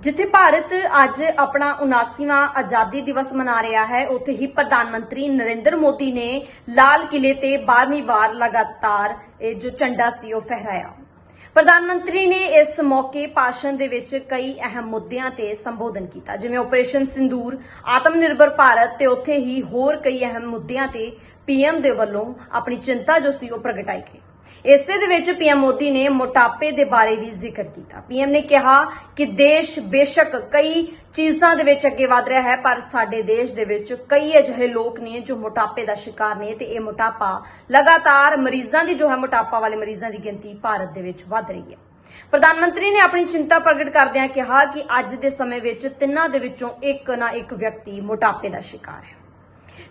ਜਿੱਥੇ ਭਾਰਤ ਅੱਜ ਆਪਣਾ 79ਵਾਂ ਆਜ਼ਾਦੀ ਦਿਵਸ ਮਨਾ ਰਿਹਾ ਹੈ, ਉੱਥੇ ਹੀ ਪ੍ਰਧਾਨ ਮੰਤਰੀ ਨਰਿੰਦਰ ਮੋਦੀ ਨੇ ਲਾਲ ਕਿਲੇ ਤੇ 12ਵੀਂ ਵਾਰ ਲਗਾਤਾਰ ਇਹ ਜੋ ਝੰਡਾ ਸੀ, ਉਹ ਫਹਿਰਾਇਆ। ਪ੍ਰਧਾਨ ਮੰਤਰੀ ਨੇ ਇਸ ਮੌਕੇ ਭਾਸ਼ਣ ਦੇ ਵਿੱਚ ਕਈ ਅਹਿਮ ਮੁੱਦਿਆਂ ਤੇ ਸੰਬੋਧਨ ਕੀਤਾ, ਜਿਵੇਂ ਆਪਰੇਸ਼ਨ ਸਿੰਦੂਰ ਆਤਮ ਨਿਰਭਰ ਭਾਰਤ ਤੇ ਉੱਥੇ ਹੀ ਹੋਰ ਕਈ ਅਹਿਮ ਮੁੱਦਿਆਂ ਤੇ ਪੀਐਮ ਦੇ ਵੱਲੋਂ ਆਪਣੀ ਚਿੰਤਾ ਜੋ ਸੀ, ਉਹ ਪ੍ਰਗਟਾਈ ਗਈ। ਇਸੇ ਦੇ ਵਿੱਚ ਪੀਐਮ ਮੋਦੀ ਨੇ ਮੋਟਾਪੇ ਦੇ ਬਾਰੇ ਵੀ ਜ਼ਿਕਰ ਕੀਤਾ। ਪੀਐਮ ਨੇ ਕਿਹਾ ਕਿ ਦੇਸ਼ ਬੇਸ਼ੱਕ ਕਈ ਚੀਜ਼ਾਂ ਦੇ ਵਿੱਚ ਅੱਗੇ ਵਧ ਰਿਹਾ ਹੈ, ਪਰ ਸਾਡੇ ਦੇਸ਼ ਦੇ ਵਿੱਚ ਕਈ ਅਜਿਹੇ ਲੋਕ ਨੇ ਜੋ ਮੋਟਾਪੇ ਦਾ ਸ਼ਿਕਾਰ ਨੇ ਤੇ ਇਹ ਮੋਟਾਪਾ ਲਗਾਤਾਰ ਮਰੀਜ਼ਾਂ ਦੀ, ਜੋ ਹੈ ਮੋਟਾਪਾ ਵਾਲੇ ਮਰੀਜ਼ਾਂ ਦੀ ਗਿਣਤੀ ਭਾਰਤ ਦੇ ਵਿੱਚ ਵਧ ਰਹੀ ਹੈ। ਪ੍ਰਧਾਨ ਮੰਤਰੀ ਨੇ ਆਪਣੀ ਚਿੰਤਾ ਪ੍ਰਗਟ ਕਰਦਿਆਂ ਕਿਹਾ ਕਿ ਅੱਜ ਦੇ ਸਮੇਂ ਵਿੱਚ ਤਿੰਨਾਂ ਦੇ ਵਿੱਚੋਂ ਇੱਕ ਨਾ ਇੱਕ ਵਿਅਕਤੀ ਮੋਟਾਪੇ ਦਾ ਸ਼ਿਕਾਰ ਹੈ।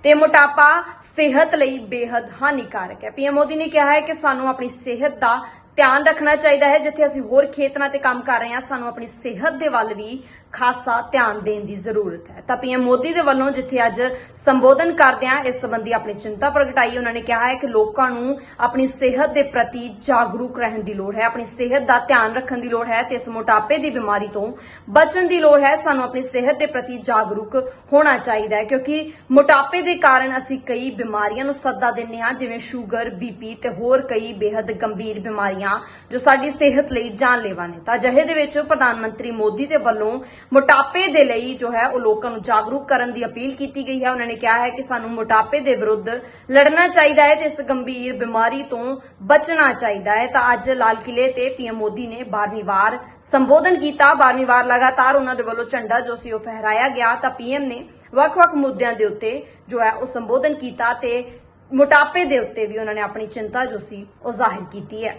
ਤੇ ਮੋਟਾਪਾ ਸਿਹਤ ਲਈ ਬੇहद ਹਾਨੀਕਾਰਕ ਹੈ। ਪੀਐਮ ਮੋਦੀ ਨੇ ਕਿਹਾ ਹੈ ਕਿ ਸਾਨੂੰ ਆਪਣੀ ਸਿਹਤ ਦਾ ਧਿਆਨ ਰੱਖਣਾ ਚਾਹੀਦਾ ਹੈ, ਜਿੱਥੇ ਅਸੀਂ ਹੋਰ ਖੇਤਰਾਂ ਤੇ ਕੰਮ ਕਰ ਰਹੇ ਹਾਂ, ਸਾਨੂੰ ਆਪਣੀ ਸਿਹਤ ਦੇ ਵੱਲ ਵੀ ਖਾਸਾ ਧਿਆਨ ਦੇਣ ਦੀ ਜ਼ਰੂਰਤ ਹੈ। ਤਾਂ ਪੀਐਮ ਮੋਦੀ ਦੇ ਵੱਲੋਂ ਜਿੱਥੇ ਅੱਜ ਸੰਬੋਧਨ ਕਰਦਿਆਂ ਇਸ ਸੰਬੰਧੀ ਆਪਣੀ ਚਿੰਤਾ ਪ੍ਰਗਟਾਈ, ਉਹਨਾਂ ਨੇ ਕਿਹਾ ਹੈ ਕਿ ਲੋਕਾਂ ਨੂੰ ਆਪਣੀ ਸਿਹਤ ਦੇ ਪ੍ਰਤੀ ਜਾਗਰੂਕ ਰਹਿਣ ਦੀ ਲੋੜ ਹੈ, ਆਪਣੀ ਸਿਹਤ ਦਾ ਧਿਆਨ ਰੱਖਣ ਦੀ ਲੋੜ ਹੈ ਤੇ ਇਸ ਮੋਟਾਪੇ ਦੀ ਬਿਮਾਰੀ ਤੋਂ ਬਚਣ ਦੀ ਲੋੜ ਹੈ। ਸਾਨੂੰ ਆਪਣੀ ਸਿਹਤ ਦੇ ਪ੍ਰਤੀ ਜਾਗਰੂਕ ਹੋਣਾ ਚਾਹੀਦਾ ਹੈ, ਕਿਉਂਕਿ ਮੋਟਾਪੇ ਦੇ ਕਾਰਨ ਅਸੀਂ ਕਈ ਬਿਮਾਰੀਆਂ ਨੂੰ ਸੱਦਾ ਦਿੰਦੇ ਹਾਂ, ਜਿਵੇਂ ਸ਼ੂਗਰ ਬੀਪੀ ਤੇ ਹੋਰ ਕਈ ਬੇहद ਗੰਭੀਰ ਬਿਮਾਰੀਆਂ ਬਿਮਾਰੀਆਂ ਜੋ ਸਾਡੀ ਸਿਹਤ ਲਈ ਜਾਨਲੇਵਾ ਨੇ। ਤਾਂ ਅਜਿਹੇ ਦੇ ਵਿੱਚ ਪ੍ਰਧਾਨ ਮੰਤਰੀ ਮੋਦੀ ਦੇ ਵੱਲੋਂ ਮੋਟਾਪੇ ਦੇ ਲਈ ਜੋ ਹੈ ਉਹ ਲੋਕਾਂ ਨੂੰ ਜਾਗਰੂਕ ਕਰਨ ਦੀ ਅਪੀਲ ਕੀਤੀ ਗਈ ਹੈ। ਉਹਨਾਂ ਨੇ ਕਿਹਾ ਹੈ ਕਿ ਸਾਨੂੰ ਮੋਟਾਪੇ ਦੇ ਵਿਰੁੱਧ ਲੜਨਾ ਚਾਹੀਦਾ ਹੈ ਤੇ ਇਸ ਗੰਭੀਰ ਬਿਮਾਰੀ ਤੋਂ ਬਚਣਾ ਚਾਹੀਦਾ ਹੈ। ਤਾਂ ਅੱਜ ਲਾਲ ਕਿਲੇ ਤੇ ਪੀਐਮ ਮੋਦੀ ਨੇ 12ਵੀਂ ਵਾਰ ਸੰਬੋਧਨ ਕੀਤਾ। 12ਵੀਂ ਵਾਰ ਲਗਾਤਾਰ ਉਹਨਾਂ ਦੇ ਵੱਲੋਂ ਝੰਡਾ ਜੋ ਸੀ ਉਹ ਫਹਿਰਾਇਆ ਗਿਆ। ਤਾਂ ਪੀਐਮ ਨੇ ਵੱਖ-ਵੱਖ ਮੁੱਦਿਆਂ ਦੇ ਉੱਤੇ ਜੋ ਹੈ ਉਹ ਸੰਬੋਧਨ ਕੀਤਾ ਤੇ ਮੋਟਾਪੇ ਦੇ ਉੱਤੇ ਵੀ ਉਹਨਾਂ ਨੇ ਆਪਣੀ ਚਿੰਤਾ ਜੋ ਸੀ ਉਹ ਜ਼ਾਹਿਰ ਕੀਤੀ ਹੈ।